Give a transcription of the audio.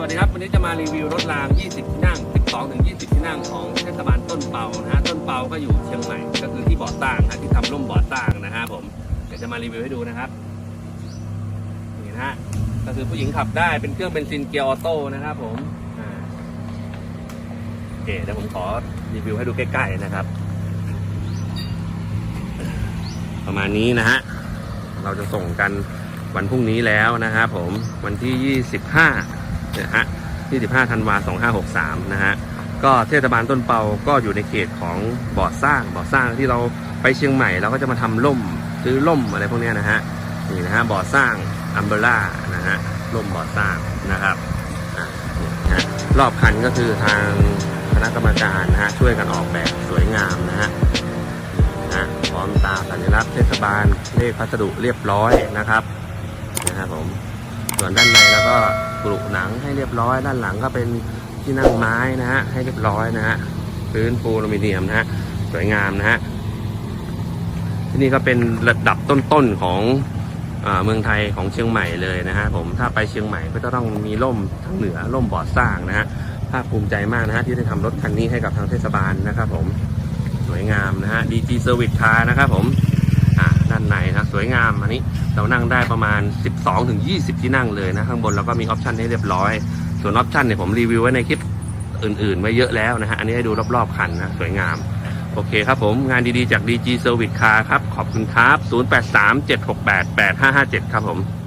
วัสดีครับ วันนี้จะมารีวิวรถราง 20 ที่นั่ง 12 ถึง 20 ที่นั่งของเทศบาลต้นเปานะฮะ ต้นเปาก็อยู่เชียงใหม่ ก็คือที่บ่อสร้างนะที่ทำร่มบ่อสร้างนะฮะผม เดี๋ยวจะมารีวิวให้ดูนะครับ นี่นะฮะ ก็คือผู้หญิงขับได้ เป็นเครื่องเบนซินเกียร์ออโต้นะครับผมโอเคเดี๋ยวผมขอรีวิวให้ดูใกล้ๆนะครับ ประมาณนี้นะฮะ เราจะส่งกันวันพรุ่งนี้แล้วนะครับผม วันที่ 25 นะฮะ25ธันวา2563 นะฮะ ก็เทศบาลต้นเปาก็อยู่ในเขตของบ่อสร้าง บ่อสร้างที่เราไปเชียงใหม่เราก็จะมาทำล่มซื้อล่มอะไรพวกนี้นะฮะ นี่นะฮะบ่อสร้างอัมเบล่านะฮะล่มบ่อสร้างนะครับรอบคันก็คือทางคณะกรรมการนะฮะช่วยกันออกแบบสวยงามนะฮะนะพร้อมตาสัญลักษณ์เทศบาลเลขพัสดุเรียบร้อยนะครับนะครับผม ส่วนด้านในแล้วก็กรุหนังให้เรียบร้อย ด้านหลังก็เป็นที่นั่งไม้นะฮะให้เรียบร้อยนะฮะพื้นปูอลูมิเนียมนะฮะสวยงามนะฮะที่นี่ก็เป็นระดับต้นๆของอเมืองไทยของเชียงใหม่เลยนะฮะผมถ้าไปเชียงใหม่ก็จะต้องมีร่มทางเหนือร่มบ่อสร้างนะฮะภาคภูมิใจมากนะฮะที่ได้ทำรถคันนี้ให้กับทางเทศบาลนะครับผมสวยงามนะฮะ DG Service Car นะครับผมานในนะสวยงามอันนี้เรานั่งได้ประมาณ 12ถึง20 ที่นั่งเลยนะข้างบนเราก็มีออปชันให้เรียบร้อย ส่วนออปชันเนี่ยผมรีวิวไว้ในคลิปอื่นๆไว้เยอะแล้วนะฮะอันนี้ให้ดูรอบๆคันนะสวยงาม โอเคครับผมงานดีๆจาก DG Service Car ครับ ขอบคุณครับ 0837688557 ครับผม